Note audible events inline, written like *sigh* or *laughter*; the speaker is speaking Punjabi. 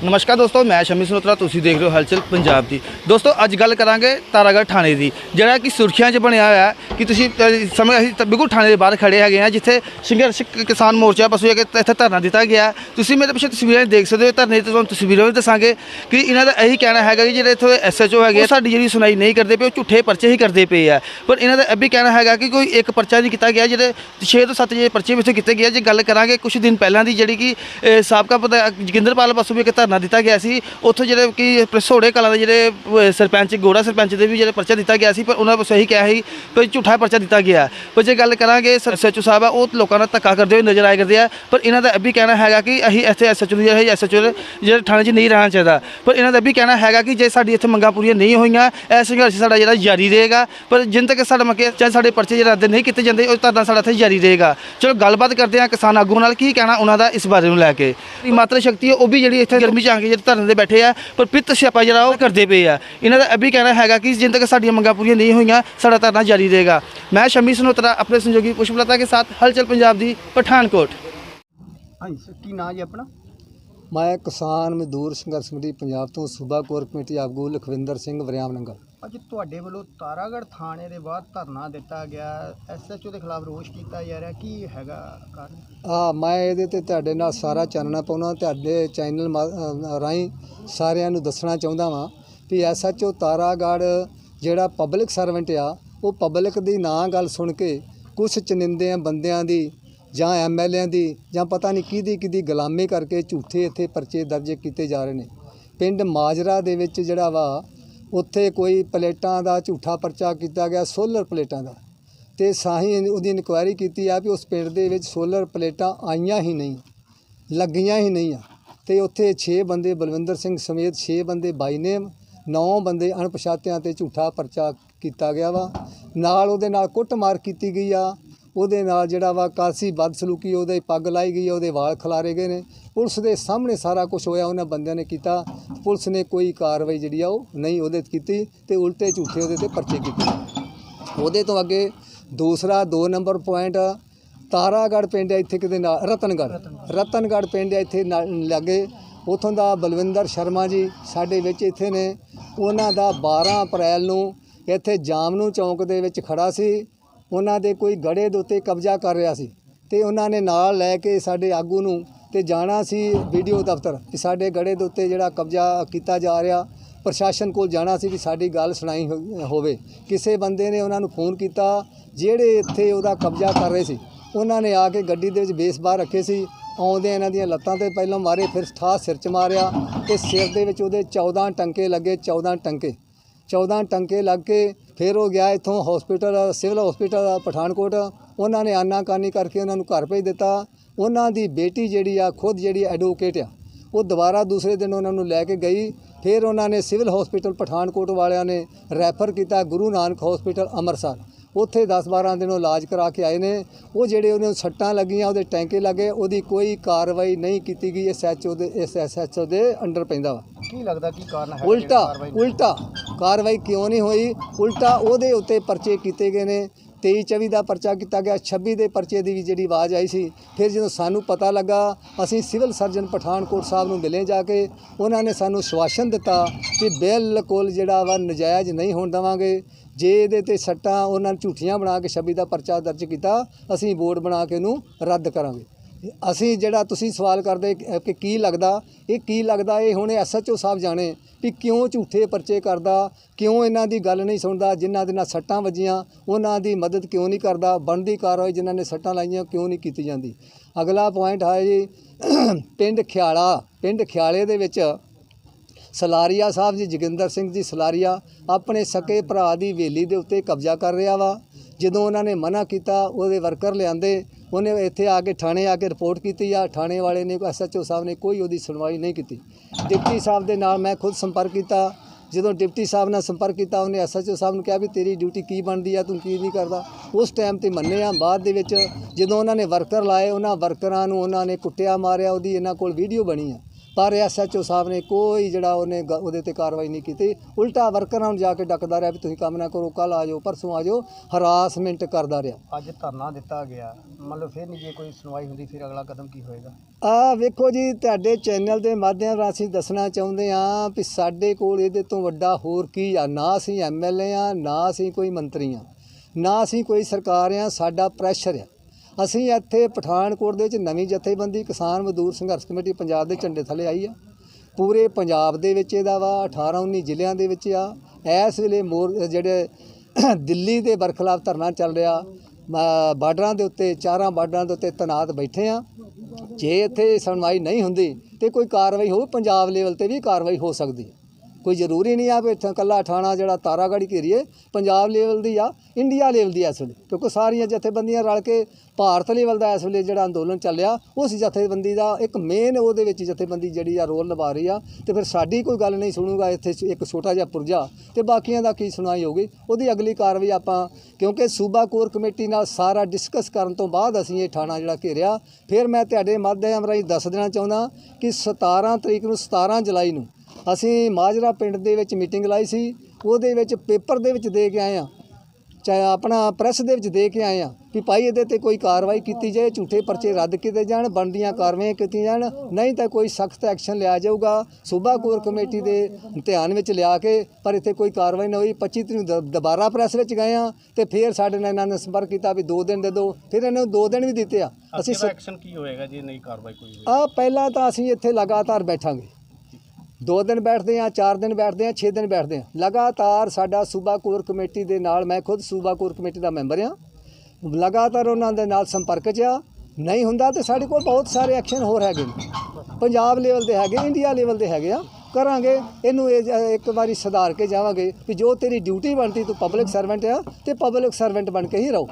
ਨਮਸਕਾਰ ਦੋਸਤੋ ਮੈਂ ਸ਼ਮੀ ਸਨੋਤਰਾ ਤੁਸੀਂ ਦੇਖ ਰਹੇ ਹੋ ਹਲਚਲ ਪੰਜਾਬ ਦੀ। ਦੋਸਤੋ ਅੱਜ ਗੱਲ ਕਰਾਂਗੇ ਤਾਰਾਗੜ੍ਹ ਥਾਣੇ ਦੀ ਜਿਹੜਾ ਕਿ ਸੁਰਖੀਆਂ 'ਚ ਬਣਿਆ ਹੋਇਆ ਹੈ ਕਿ ਤੁਸੀਂ ਅ, ਸਮੇਂ ਅਸੀਂ ਤਾਂ ਬਿਲਕੁਲ ਥਾਣੇ ਦੇ ਬਾਹਰ ਖੜੇ ਹੈਗੇ ਆ ਜਿੱਥੇ ਸੰਘਰਸ਼ ਕਿਸਾਨ ਮੋਰਚਾ ਪਾਸੋਂ ਕਿ ਇੱਥੇ ਧਰਨਾ ਦਿੱਤਾ ਗਿਆ ਤੁਸੀਂ ਮੇਰੇ ਪਿੱਛੇ ਤਸਵੀਰਾਂ ਦੇਖ ਸਕਦੇ ਹੋ ਧਰਨੇ ਤੇ ਤੁਹਾਨੂੰ ਤਸਵੀਰਾਂ ਵੀ ਦੱਸਾਂਗੇ ਕਿ ਇਹਨਾਂ ਦਾ ਇਹੀ ਕਹਿਣਾ ਹੈਗਾ ਕਿ ਜਿਹੜੇ ਇੱਥੇ ਐਸਐਚਓ ਹੈਗੇ ਸਾਡੀ ਜਿਹੜੀ ਸੁਣਾਈ ਨਹੀਂ ਕਰਦੇ ਪਏ ਉਹ ਝੂਠੇ ਪਰਚੇ ਹੀ ਕਰਦੇ ਪਏ ਆ। ਪਰ ਇਹਨਾਂ ਦਾ ਇਹ ਵੀ ਕਹਿਣਾ ਹੈਗਾ ਕਿ ਕੋਈ ਇੱਕ ਪਰਚਾ ਨਹੀਂ ਕੀਤਾ ਗਿਆ ਜਿਹੜੇ 6 ਤੋਂ 7 ਜਿਹੜੇ ਪਰਚੇ ਵਿੱਚ ਕੀਤੇ ਗਏ ਜੇ ਗੱਲ ਕਰਾਂਗੇ ਕੁਝ ਦਿਨ ਪਹਿਲਾਂ ਦੀ ਜਿਹੜੀ ਕਿ ਸਾਬਕਾ ਪਤਾ ਜੋਗਿੰਦਰਪਾਲ ਪਾਸੋਂ ਵੀ ਇੱਕ ਧਰਨਾ ਦਿੱਤਾ ਗਿਆ ਸੀ। ਉੱਥੇ ਜਿਹੜੇ ਕਿ ਪ੍ਰਸੋੜੇ ਕਲਾਂ ਦੇ ਜਿਹੜੇ ਅ, ਸਰਪੰਚ ਗੋੜਾ ਸਰਪੰਚ ਦੇ ਵੀ ਜਿਹੜੇ ਪਰਚਾ ਦਿੱਤਾ ਗਿਆ ਸੀ ਪਰ ਉਹਨਾਂ ਨੂੰ ਸਹੀ ਕਿਹਾ ਸੀ ਕਿ ਝੂਠਾ ਪਰਚਾ ਦਿੱਤਾ ਗਿਆ। ਪਰ ਜੇ ਗੱਲ ਕਰਾਂਗੇ ਐਸਐਚਓ ਸਾਹਿਬ ਆ ਉਹ ਲੋਕਾਂ ਨਾਲ ਧੱਕਾ ਕਰਦੇ ਹੋਏ ਨਜ਼ਰ ਆਏ ਕਰਦੇ ਆ। ਪਰ ਇਹਨਾਂ ਦਾ ਇਹ ਵੀ ਕਹਿਣਾ ਹੈਗਾ ਕਿ ਅਸੀਂ ਇੱਥੇ ਐਸਐਚਓ ਦੀ ਜਿਹੜੇ ਐਸਐਚਓ ਜਿਹੜੇ ਥਾਣੇ 'ਚ ਨਹੀਂ ਰਹਿਣਾ ਚਾਹੀਦਾ। ਪਰ ਇਹਨਾਂ ਦਾ ਇਹ ਵੀ ਕਹਿਣਾ ਹੈਗਾ ਕਿ ਜੇ ਸਾਡੀ ਇੱਥੇ ਮੰਗਾਂ ਪੂਰੀਆਂ ਨਹੀਂ ਹੋਈਆਂ ਇਹ ਸੰਘਰਸ਼ ਸਾਡਾ ਜਿਹੜਾ ਜਾਰੀ ਰਹੇਗਾ। ਪਰ ਜਿੰਨ ਤੱਕ ਸਾਡਾ ਮਕੇ ਚਾਹੇ ਸਾਡੇ ਪਰਚੇ ਜਿਹੜੇ ਰੱਦ ਨਹੀਂ ਕੀਤੇ ਜਾਂਦੇ ਉਹ ਧਰਨਾ ਸਾਡਾ ਇੱਥੇ ਜਾਰੀ ਰਹੇਗਾ। ਚਲੋ ਗੱਲਬਾਤ ਕਰਦੇ ਹਾਂ ਕਿਸਾਨ ਆਗੂ ਨਾਲ ਕੀ ਕਹਿਣਾ ਉਹਨਾਂ ਦਾ ਇਸ ਬਾਰੇ ਨੂੰ ਲੈ ਕੇ? ਮਾਤਰ ਸ਼ਕਤੀ ਹੈ ਉਹ ਵੀ ਜਿਹੜੀ ਇੱਥੇ ਗਰਮੀ ਚ ਆ ਕੇ ਜਿਹੜੇ ਧਰਨੇ ਦੇ ਬੈਠੇ ਆ, ਪਰ ਪਿੱਤ ਸਿਆਪਾ ਜਿਹੜਾ ਉਹ ਕਰਦੇ ਪਏ ਆ। ਇਹਨਾਂ ਦਾ ਇਹ ਵੀ ਕਹਿਣਾ ਹੈਗਾ ਕਿ ਜਿੰਨ ਤੱਕ ਸਾਡੀਆਂ ਮੰਗਾਂ ਪੂਰੀਆਂ ਨਹੀਂ ਹੋਈਆਂ, ਸਾਡਾ ਧਰਨਾ ਜਾਰੀ ਰਹੇਗਾ। ਮੈਂ ਸ਼ਮੀ ਸਨੋਤਰਾ, ਆਪਣੇ ਸੰਯੋਗੀ ਪੁਸ਼ਪਲਤਾ ਕੇ ਸਾਥ, ਹਲਚਲ ਪੰਜਾਬ ਦੀ ਪਠਾਨਕੋਟ। ਹਾਂਜੀ, ਸਰ, ਕੀ ਨਾਂ ਜੀ ਆਪਣਾ? ਮੈਂ ਕਿਸਾਨ ਮਜ਼ਦੂਰ ਸੰਘਰਸ਼ ਕਮੇਟੀ ਪੰਜਾਬ ਤੋਂ ਸੂਬਾ ਕੋਰ ਕਮੇਟੀ ਆਗੂ ਲਖਵਿੰਦਰ ਸਿੰਘ ਵਰਿਆਮ ਨੰਗਲ। ਅੱਜ ਤੁਹਾਡੇ ਵੱਲੋਂ ਤਾਰਾਗੜ੍ਹ ਥਾਣੇ ਦੇ ਬਾਹਰ ਧਰਨਾ ਦਿੱਤਾ ਗਿਆ। ਐਸਐਚਓ ਦੇ ਖਿਲਾਫ ਰੋਸ਼ ਕੀਤਾ ਜਾ ਰਿਹਾ। ਕੀ ਹੈਗਾ ਕਾਰਨ? ਆ ਮੈਂ ਇਹਦੇ ਤੇ ਤੁਹਾਡੇ ਨਾਲ ਸਾਰਾ ਚਾਨਣਾ ਪਾਉਣਾ। ਤੁਹਾਡੇ ਚੈਨਲ ਰਾਹੀਂ ਸਾਰਿਆਂ ਨੂੰ ਦੱਸਣਾ ਚਾਹੁੰਦਾ ਵਾਂ ਵੀ ਐਸਐਚਓ ਤਾਰਾਗੜ੍ਹ ਜਿਹੜਾ ਪਬਲਿਕ ਸਰਵੈਂਟ ਆ ਉਹ ਪਬਲਿਕ ਦੀ ਨਾਂ ਗੱਲ ਸੁਣ ਕੇ ਕੁਝ ਚਨਿੰਦੇ ਬੰਦਿਆਂ ਦੀ ਜਾਂ ਐਮਐਲਏਆਂ ਦੀ ਜਾਂ ਪਤਾ ਨਹੀਂ ਕਿਹਦੀ ਕਿਹਦੀ ਗੁਲਾਮੀ ਕਰਕੇ ਝੂਠੇ ਇੱਥੇ ਪਰਚੇ ਦਰਜ ਕੀਤੇ ਜਾ ਰਹੇ ਨੇ। ਪਿੰਡ ਮਾਜਰਾ ਦੇ ਵਿੱਚ ਜਿਹੜਾ ਵਾ, ਉੱਥੇ ਕੋਈ ਪਲੇਟਾਂ ਦਾ ਝੂਠਾ ਪਰਚਾ ਕੀਤਾ ਗਿਆ, ਸੋਲਰ ਪਲੇਟਾਂ ਦਾ। ਤੇ ਸਾਹੀਂ ਉਹਦੀ ਇਨਕੁਆਇਰੀ ਕੀਤੀ ਆ ਵੀ ਉਸ ਪਿੰਡ ਦੇ ਵਿੱਚ ਸੋਲਰ ਪਲੇਟਾਂ ਆਈਆਂ ਹੀ ਨਹੀਂ, ਲੱਗੀਆਂ ਹੀ ਨਹੀਂ ਆ। ਤੇ ਉੱਥੇ 6 ਬੰਦੇ, ਬਲਵਿੰਦਰ ਸਿੰਘ ਸਮੇਤ 6 ਬੰਦੇ ਬਾਈ ਨੇਮ 9 ਬੰਦੇ ਅਣਪਛਾਤਿਆਂ ਤੇ ਝੂਠਾ ਪਰਚਾ ਕੀਤਾ ਗਿਆ ਵਾ। ਨਾਲ ਉਹਦੇ ਨਾਲ ਕੁੱਟਮਾਰ ਕੀਤੀ ਗਈ ਆ। ਉਹਦੇ ਨਾਲ ਜਿਹੜਾ ਵਾ ਕਾਸੀ ਬਦਸਲੂਕੀ ਉਹਦੇ ਪੱਗ ਲਾਈ ਗਈ ਆ, ਉਹਦੇ ਵਾਲ ਖਿਲਾਰੇ ਗਏ ਨੇ। ਪੁਲਿਸ ਦੇ ਸਾਹਮਣੇ ਸਾਰਾ ਕੁਝ ਹੋਇਆ ਉਹਨਾਂ ਬੰਦਿਆਂ ਨੇ ਕੀਤਾ। ਪੁਲਿਸ ਨੇ ਕੋਈ ਕਾਰਵਾਈ ਜਿਹੜੀ ਆ ਉਹ ਨਹੀਂ ਉਹਦੇ 'ਤੇ ਕੀਤੀ ਤੇ ਉਲਟੇ ਝੂਠੇ ਉਹਦੇ ਤੇ ਪਰਚੇ ਕੀਤੇ। ਉਹਦੇ ਤੋਂ ਅੱਗੇ ਦੂਸਰਾ 2 ਨੰਬਰ ਪੁਆਇੰਟ ਤਾਰਾਗੜ੍ਹ ਪਿੰਡ ਹੈ ਇੱਥੇ ਕਿਤੇ ਨਾਲ ਰਤਨਗੜ੍ਹ। ਰਤਨਗੜ੍ਹ ਪਿੰਡ ਹੈ ਇੱਥੇ ਨਾਲ ਲਾਗੇ। ਉਥੋਂ ਦਾ ਬਲਵਿੰਦਰ ਸ਼ਰਮਾ ਜੀ ਸਾਡੇ ਵਿੱਚ ਇੱਥੇ ਨੇ। ਉਹਨਾਂ ਦਾ 12 ਅਪ੍ਰੈਲ ਨੂੰ ਇੱਥੇ ਜਾਮਨੂ ਚੌਂਕ ਦੇ ਵਿੱਚ ਖੜਾ ਸੀ। ਉਹਨਾਂ ਦੇ ਕੋਈ ਗੜੇ ਦੇ ਉੱਤੇ ਕਬਜ਼ਾ ਕਰ ਰਿਹਾ ਸੀ ਤੇ ਉਹਨਾਂ ਨੇ ਨਾਲ ਲੈ ਕੇ ਸਾਡੇ ਆਗੂ ਨੂੰ ਤੇ ਜਾਣਾ ਸੀ ਵੀਡੀਓ ਦਫ਼ਤਰ ਕਿ ਸਾਡੇ ਗੜੇ ਦੇ ਉੱਤੇ ਜਿਹੜਾ ਕਬਜ਼ਾ ਕੀਤਾ ਜਾ ਰਿਹਾ, ਪ੍ਰਸ਼ਾਸਨ ਕੋਲ ਜਾਣਾ ਸੀ ਵੀ ਸਾਡੀ ਗੱਲ ਸੁਣਾਈ ਹੋ- ਹੋਵੇ। ਕਿਸੇ ਬੰਦੇ ਨੇ ਉਹਨਾਂ ਨੂੰ ਫੋਨ ਕੀਤਾ, ਜਿਹੜੇ ਇੱਥੇ ਉਹਦਾ ਕਬਜ਼ਾ ਕਰ ਰਹੇ ਸੀ, ਉਹਨਾਂ ਨੇ ਆ ਕੇ ਗੱਡੀ ਦੇ ਵਿੱਚ ਬੇਸਬਾਰ ਰੱਖੇ ਸੀ ਆਉਂਦੇ ਇਹਨਾਂ ਦੀਆਂ ਲੱਤਾਂ ਤੇ ਪਹਿਲਾਂ ਮਾਰੇ, ਫਿਰ ਠਾ ਸਿਰ ਚ ਮਾਰਿਆ ਤੇ ਸਿਰ ਦੇ ਵਿੱਚ ਉਹਦੇ 14 ਟੰਕੇ ਲੱਗੇ 14 ਟੰਕੇ। 14 ਟੰਕੇ ਲੱਗ ਕੇ ਫਿਰ ਉਹ ਗਿਆ ਇੱਥੋਂ ਹਸਪੀਟਲ ਸਿਵਲ ਹਸਪੀਟਲ ਪਠਾਨਕੋਟ। ਉਹਨਾਂ ਨੇ ਆਨਾਕਾਨੀ ਕਰਕੇ ਉਹਨਾਂ ਨੂੰ ਘਰ ਭੇਜ ਦਿੱਤਾ। ਉਹਨਾਂ ਦੀ ਬੇਟੀ ਜਿਹੜੀ ਆ, ਖੁਦ ਜਿਹੜੀ ਐਡਵੋਕੇਟ ਆ, ਉਹ ਦੁਬਾਰਾ ਦੂਸਰੇ ਦਿਨ ਉਹਨਾਂ ਨੂੰ ਲੈ ਕੇ ਗਈ। ਫਿਰ ਉਹਨਾਂ ਨੇ ਸਿਵਲ ਹਸਪੀਟਲ ਪਠਾਨਕੋਟ ਵਾਲਿਆਂ ਨੇ ਰੈਫਰ ਕੀਤਾ ਗੁਰੂ ਨਾਨਕ ਹਸਪੀਟਲ ਅੰਮ੍ਰਿਤਸਰ। ਉੱਥੇ 10-12 ਦਿਨ ਉਹ ਇਲਾਜ ਕਰਾ ਕੇ ਆਏ ਨੇ। ਉਹ ਜਿਹੜੇ ਉਹਨੂੰ ਸੱਟਾਂ ਲੱਗੀਆਂ, ਉਹਦੇ ਟੈਂਕੇ ਲੱਗੇ, ਉਹਦੀ ਕੋਈ ਕਾਰਵਾਈ ਨਹੀਂ ਕੀਤੀ ਗਈ। ਇਸ ਐਚਓ ਦੇ, ਇਸ ਐਸਐਚਓ ਦੇ ਅੰਡਰ ਪੈਂਦਾ ਵਾ। ਕੀ ਲੱਗਦਾ ਕੀ ਕਾਰਨ ਹੈ ਉਲਟਾ ਉਲਟਾ ਕਾਰਵਾਈ ਕਿਉਂ ਨਹੀਂ ਹੋਈ? ਉਲਟਾ ਉਹਦੇ ਉੱਤੇ ਪਰਚੇ ਕੀਤੇ ਗਏ ਨੇ। 23 24 ਦਾ ਪਰਚਾ ਕੀਤਾ ਗਿਆ 26 ਦੇ ਪਰਚੇ ਦੀ ਵੀ ਜਿਹੜੀ ਆਵਾਜ਼ ਆਈ ਸੀ ਫਿਰ ਜਦੋਂ ਸਾਨੂੰ ਪਤਾ ਲੱਗਾ ਅਸੀਂ ਸਿਵਲ ਸਰਜਨ ਪਠਾਨਕੋਟ ਸਾਹਿਬ ਨੂੰ ਮਿਲੇ ਜਾ ਕੇ। ਉਹਨਾਂ ਨੇ ਸਾਨੂੰ ਸ਼ਵਾਸ਼ਨ ਦਿੱਤਾ ਕਿ ਬਿਲਕੁਲ ਜਿਹੜਾ ਵਾ ਨਜਾਇਜ਼ ਨਹੀਂ ਹੋਣ ਦੇਵਾਂਗੇ। ਜੇ ਇਹਦੇ ਤੇ ਸੱਟਾਂ ਉਹਨਾਂ ਨੇ ਝੂਠੀਆਂ ਬਣਾ ਕੇ 26 ਦਾ ਪਰਚਾ ਦਰਜ ਕੀਤਾ ਅਸੀਂ ਬੋਰਡ ਬਣਾ ਕੇ ਉਹਨੂੰ ਰੱਦ ਕਰਾਂਗੇ। ਅਸੀਂ ਜਿਹੜਾ ਤੁਸੀਂ ਸਵਾਲ ਕਰਦੇ ਕਿ ਕੀ ਲੱਗਦਾ, ਇਹ ਕੀ ਲੱਗਦਾ, ਇਹ ਹੁਣ ਐਸਐਚਓ ਸਾਹਿਬ ਜਾਣੇ ਵੀ ਕਿਉਂ ਝੂਠੇ ਪਰਚੇ ਕਰਦਾ, ਕਿਉਂ ਇਹਨਾਂ ਦੀ ਗੱਲ ਨਹੀਂ ਸੁਣਦਾ, ਜਿਨ੍ਹਾਂ ਦੇ ਨਾਲ ਸੱਟਾਂ ਵੱਜੀਆਂ, ਉਹਨਾਂ ਦੀ ਮਦਦ ਕਿਉਂ ਨਹੀਂ ਕਰਦਾ, ਬਣਦੀ ਕਾਰਵਾਈ ਜਿਨ੍ਹਾਂ ਨੇ ਸੱਟਾਂ ਲਾਈਆਂ ਕਿਉਂ ਨਹੀਂ ਕੀਤੀ ਜਾਂਦੀ। ਅਗਲਾ ਪੁਆਇੰਟ ਹੈ ਜੀ, *clears throat* ਪਿੰਡ ਖਿਆਲਾ, ਪਿੰਡ ਖਿਆਲੇ ਦੇ ਵਿੱਚ ਸਲਾਰੀਆ ਸਾਹਿਬ ਜੀ, ਜੋਗਿੰਦਰ ਸਿੰਘ ਜੀ ਸਲਾਰੀਆ ਆਪਣੇ ਸਕੇ ਭਰਾ ਦੀ ਹਵੇਲੀ ਦੇ ਉੱਤੇ ਕਬਜ਼ਾ ਕਰ ਰਿਹਾ ਵਾ। ਜਦੋਂ ਉਹਨਾਂ ਨੇ ਮਨਾ ਕੀਤਾ, ਉਹਦੇ ਵਰਕਰ ਲਿਆਂਦੇ ਉਹਨੇ ਇੱਥੇ ਆ ਕੇ ਥਾਣੇ ਆ ਕੇ ਰਿਪੋਰਟ ਕੀਤੀ ਆ, ਥਾਣੇ ਵਾਲੇ ਨੇ, ਐਸਐਚਓ ਸਾਹਿਬ ਨੇ ਕੋਈ ਉਹਦੀ ਸੁਣਵਾਈ ਨਹੀਂ ਕੀਤੀ। ਡਿਪਟੀ ਸਾਹਿਬ ਦੇ ਨਾਲ ਮੈਂ ਖੁਦ ਸੰਪਰਕ ਕੀਤਾ। ਜਦੋਂ ਡਿਪਟੀ ਸਾਹਿਬ ਨਾਲ ਸੰਪਰਕ ਕੀਤਾ, ਉਹਨੇ ਐਸਐਚਓ ਸਾਹਿਬ ਨੂੰ ਕਿਹਾ ਵੀ ਤੇਰੀ ਡਿਊਟੀ ਕੀ ਬਣਦੀ ਆ, ਤੂੰ ਕੀ ਨਹੀਂ ਕਰਦਾ? ਉਸ ਟਾਈਮ ਤੇ ਮੰਨੇ ਆ, ਬਾਅਦ ਦੇ ਵਿੱਚ ਜਦੋਂ ਉਹਨਾਂ ਨੇ ਵਰਕਰ ਲਾਏ, ਉਹਨਾਂ ਵਰਕਰਾਂ ਨੂੰ ਉਹਨਾਂ ਨੇ ਕੁੱਟਿਆ, ਮਾਰਿਆ, ਉਹਦੀ ਇਹਨਾਂ ਕੋਲ ਵੀਡੀਓ ਬਣੀ ਆ। ਪਰ ਐਸਐਚਓ ਸਾਹਿਬ ਨੇ ਕੋਈ ਜਿਹੜਾ ਉਹਨੇ ਗ- ਉਹਦੇ ਤੇ ਕਾਰਵਾਈ ਨਹੀਂ ਕੀਤੀ। ਉਲਟਾ ਵਰਕਰਾਂ ਨੂੰ ਜਾ ਕੇ ਡੱਕਦਾ ਰਿਹਾ ਵੀ ਤੁਸੀਂ ਕੰਮ ਨਾ ਕਰੋ ਕੱਲ ਆ ਜਾਓ ਪਰਸੋਂ ਆ ਜਾਓ ਹਰਾਸਮੈਂਟ ਕਰਦਾ ਰਿਹਾ। ਅੱਜ ਧਰਨਾ ਦਿੱਤਾ ਗਿਆ। ਮਤਲਬ ਫਿਰ ਨਹੀਂ ਜੇ ਕੋਈ ਸੁਣਵਾਈ ਹੁੰਦੀ ਫਿਰ ਅਗਲਾ ਕਦਮ ਕੀ ਹੋਏਗਾ? ਆ ਵੇਖੋ ਜੀ ਤੁਹਾਡੇ ਚੈਨਲ ਦੇ ਮਾਧਿਅਮ ਰਾਹੀਂ ਅਸੀਂ ਦੱਸਣਾ ਚਾਹੁੰਦੇ ਆ ਵੀ ਸਾਡੇ ਕੋਲ ਇਹਦੇ ਤੋਂ ਵੱਡਾ ਹੋਰ ਕੀ ਆ। ਨਾ ਅਸੀਂ ਐਮਐਲਏ ਆ ਨਾ ਅਸੀਂ ਕੋਈ ਮੰਤਰੀ ਆ ਨਾ ਅਸੀਂ ਕੋਈ ਸਰਕਾਰ ਆ ਸਾਡਾ ਪ੍ਰੈਸ਼ਰ ਆ। ਅਸੀਂ ਇੱਥੇ ਪਠਾਨਕੋਟ ਦੇ ਵਿੱਚ ਨਵੀਂ ਜਥੇਬੰਦੀ ਕਿਸਾਨ ਮਜ਼ਦੂਰ ਸੰਘਰਸ਼ ਕਮੇਟੀ ਪੰਜਾਬ ਦੇ ਝੰਡੇ ਥੱਲੇ ਆਈ ਆ। ਪੂਰੇ ਪੰਜਾਬ ਦੇ ਵਿੱਚ ਇਹਦਾ ਵਾ 18 19 ਜ਼ਿਲ੍ਹਿਆਂ ਦੇ ਵਿੱਚ ਆ। ਇਸ ਵੇਲੇ ਮੋਰ ਜਿਹੜੇ *coughs* ਦਿੱਲੀ ਦੇ ਬਰਖਲਾਫ ਧਰਨਾ ਚੱਲ ਰਿਹਾ, ਮ- ਬਾਰਡਰਾਂ ਦੇ ਉੱਤੇ, ਚਾਰਾਂ ਬਾਰਡਰਾਂ ਦੇ ਉੱਤੇ ਤੈਨਾਤ ਬੈਠੇ ਆ। ਜੇ ਇੱਥੇ ਸੁਣਵਾਈ ਨਹੀਂ ਹੁੰਦੀ ਤੇ ਕੋਈ ਕਾਰਵਾਈ ਹੋ ਪੰਜਾਬ ਲੈਵਲ ਤੇ ਵੀ ਕਾਰਵਾਈ ਹੋ ਸਕਦੀ। ਹੈ ਕੋਈ ਜ਼ਰੂਰੀ ਨਹੀਂ ਆ ਵੀ ਇੱਥੇ ਕੱਲਾ ਠਾਣਾ ਜਿਹੜਾ ਤਾਰਾਗੜ੍ਹ ਘੇਰੀਏ, ਪੰਜਾਬ ਲੈਵਲ ਦੀ ਆ ਇੰਡੀਆ ਲੈਵਲ ਦੀ ਇਸ ਵੇਲੇ। ਕਿਉਂਕਿ ਸਾਰੀਆਂ ਜਥੇਬੰਦੀਆਂ ਰਲ ਕੇ ਭਾਰਤ ਲੈਵਲ ਦਾ ਇਸ ਵੇਲੇ ਜਿਹੜਾ ਅੰਦੋਲਨ ਚੱਲਿਆ, ਉਸ ਜਥੇਬੰਦੀ ਦਾ ਇੱਕ ਮੇਨ ਉਹਦੇ ਵਿੱਚ ਜਥੇਬੰਦੀ ਜਿਹੜੀ ਆ ਰੋਲ ਨਿਭਾ ਰਹੀ ਆ। ਤੇ ਫਿਰ ਸਾਡੀ ਕੋਈ ਗੱਲ ਨਹੀਂ ਸੁਣੂਗਾ, ਇੱਥੇ ਇੱਕ ਛੋਟਾ ਜਿਹਾ ਪੁਰਜਾ। ਤੇ ਬਾਕੀਆਂ ਦਾ ਕੀ ਸੁਣਾਈ ਹੋਊਗੀ? ਉਹਦੀ ਅਗਲੀ ਕਾਰਵਾਈ ਆਪਾਂ, ਕਿਉਂਕਿ ਸੂਬਾ ਕੋਰ ਕਮੇਟੀ ਨਾਲ ਸਾਰਾ ਡਿਸਕਸ ਕਰਨ ਤੋਂ ਬਾਅਦ ਅਸੀਂ ਇਹ ਠਾਣਾ ਜਿਹੜਾ ਘੇਰਿਆ। ਫਿਰ ਮੈਂ ਤੁਹਾਡੇ ਮਾਧਿਅਮ ਰਾਹੀਂ ਦੱਸ ਦੇਣਾ ਚਾਹੁੰਦਾ ਕਿ 17 ਤਰੀਕ ਨੂੰ 17 ਜੁਲਾਈ ਨੂੰ ਅਸੀਂ ਮਾਜਰਾ ਪਿੰਡ ਦੇ ਵਿੱਚ ਮੀਟਿੰਗ ਲਾਈ ਸੀ ਉਹਦੇ ਵਿੱਚ ਪੇਪਰ ਦੇ ਵਿੱਚ ਦੇ ਕੇ ਆਏ ਆ ਚਾਹੇ ਆਪਣਾ ਪ੍ਰੈਸ ਦੇ ਵਿੱਚ ਦੇ ਕੇ ਆਏ ਆ ਕਿ ਭਾਈ ਇਹਦੇ ਤੇ ਕੋਈ ਕਾਰਵਾਈ ਕੀਤੀ ਜਾਏ ਝੂਠੇ ਪਰਚੇ ਰੱਦ ਕੀਤੇ ਜਾਣ ਬਣਦੀਆਂ ਕਾਰਵਾਈਆਂ ਕੀਤੀਆਂ ਜਾਣ ਨਹੀਂ ਤਾਂ ਕੋਈ ਸਖਤ ਐਕਸ਼ਨ ਲਿਆ ਜਾਊਗਾ। ਸੂਬਾ ਕੋਰ ਕਮੇਟੀ ਦੇ ਧਿਆਨ ਵਿੱਚ ਲਿਆ ਕੇ ਪਰ ਇੱਥੇ ਕੋਈ ਕਾਰਵਾਈ ਨਾ ਹੋਈ। 25 ਤਰੀਕ ਨੂੰ ਦੁਬਾਰਾ ਪ੍ਰੈਸ ਵਿੱਚ ਗਏ ਆ ਤੇ ਫਿਰ ਸਾਡੇ ਨਾਲ ਇਹਨਾਂ ਨੇ ਸੰਪਰਕ ਕੀਤਾ ਵੀ 2 ਦਿਨ ਦੇ ਦਿਓ ਫਿਰ ਇਹਨਾਂ ਨੂੰ 2 ਦਿਨ ਵੀ ਦਿੱਤੇ ਆ। ਅਸੀਂ ਐਕਸ਼ਨ ਕੀ ਹੋਏਗਾ ਜੇ ਨਹੀਂ ਕਾਰਵਾਈ ਕੋਈ ਆ ਪਹਿਲਾਂ ਤਾਂ ਅਸੀਂ ਇੱਥੇ ਲਗਾਤਾਰ ਬੈਠਾਂਗੇ। ਦੋ ਦਿਨ ਬੈਠਦੇ ਆ ਚਾਰ ਦਿਨ ਬੈਠਦੇ ਆ 6 ਦਿਨ ਬੈਠਦੇ ਆ ਲਗਾਤਾਰ ਸਾਡਾ ਸੂਬਾ ਕੋਰ ਕਮੇਟੀ ਦੇ ਨਾਲ ਮੈਂ ਖੁਦ ਸੂਬਾ ਕੋਰ ਕਮੇਟੀ ਦਾ ਮੈਂਬਰ ਆ ਲਗਾਤਾਰ ਉਹਨਾਂ ਦੇ ਨਾਲ ਸੰਪਰਕ 'ਚ ਆ। ਨਹੀਂ ਹੁੰਦਾ ਤੇ ਸਾਡੇ ਕੋਲ ਬਹੁਤ ਸਾਰੇ ਐਕਸ਼ਨ ਹੋਰ ਹੈਗੇ ਨੇ। ਪੰਜਾਬ ਲੈਵਲ ਦੇ ਹੈਗੇ, ਇੰਡੀਆ ਲੈਵਲ ਦੇ ਹੈਗੇ ਆ। ਕਰਾਂਗੇ, ਇਹਨੂੰ ਇਹ ਜ- ਇੱਕ ਵਾਰੀ ਸੁਧਾਰ ਕੇ ਜਾਵਾਂਗੇ ਵੀ ਜੋ ਤੇਰੀ ਡਿਊਟੀ ਬਣਦੀ ਤੂੰ ਪਬਲਿਕ ਸਰਵੈਂਟ ਆ ਤੇ ਪਬਲਿਕ ਸਰਵੈਂਟ ਬਣ ਕੇ ਹੀ ਰਹੋ।